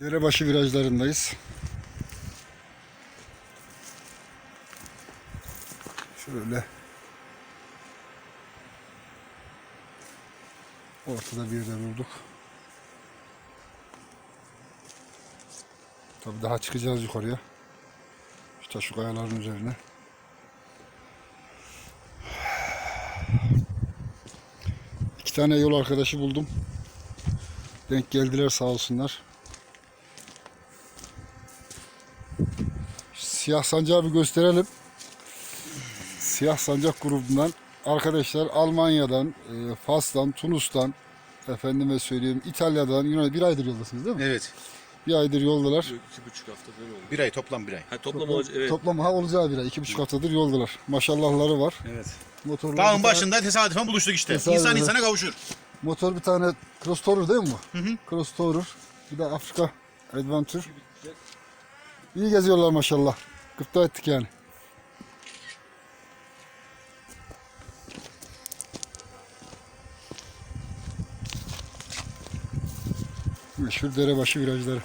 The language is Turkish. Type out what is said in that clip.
Derebaşı virajlarındayız. Şöyle. Ortada bir yerde vurduk. Tabii daha çıkacağız yukarıya. İşte şu kayaların üzerine. İki tane yol arkadaşı buldum. Denk geldiler sağ olsunlar. Siyah sancağı bir gösterelim. Siyah sancak grubundan arkadaşlar Almanya'dan, e, Fas'tan, Tunus'tan, efendime söyleyeyim İtalya'dan, Yunan bir aydır yoldasınız değil mi? Evet. Bir aydır yoldalar. İki buçuk hafta oldu. Bir ay toplam bir ay. Ha toplam olacak evet. Toplam ha olacağı bir ay. iki buçuk haftadır yoldalar. Maşallahları var. Evet. Motorlar Dağın başında tesadüfen buluştuk işte. Tesadüfen. İnsan insana kavuşur. Motor bir tane Cross Tourer değil mi bu? Hı hı. Cross Tourer. Bir de Afrika Adventure. İyi geziyorlar maşallah. Gıpta ettik yani. Meşhur derebaşı virajları.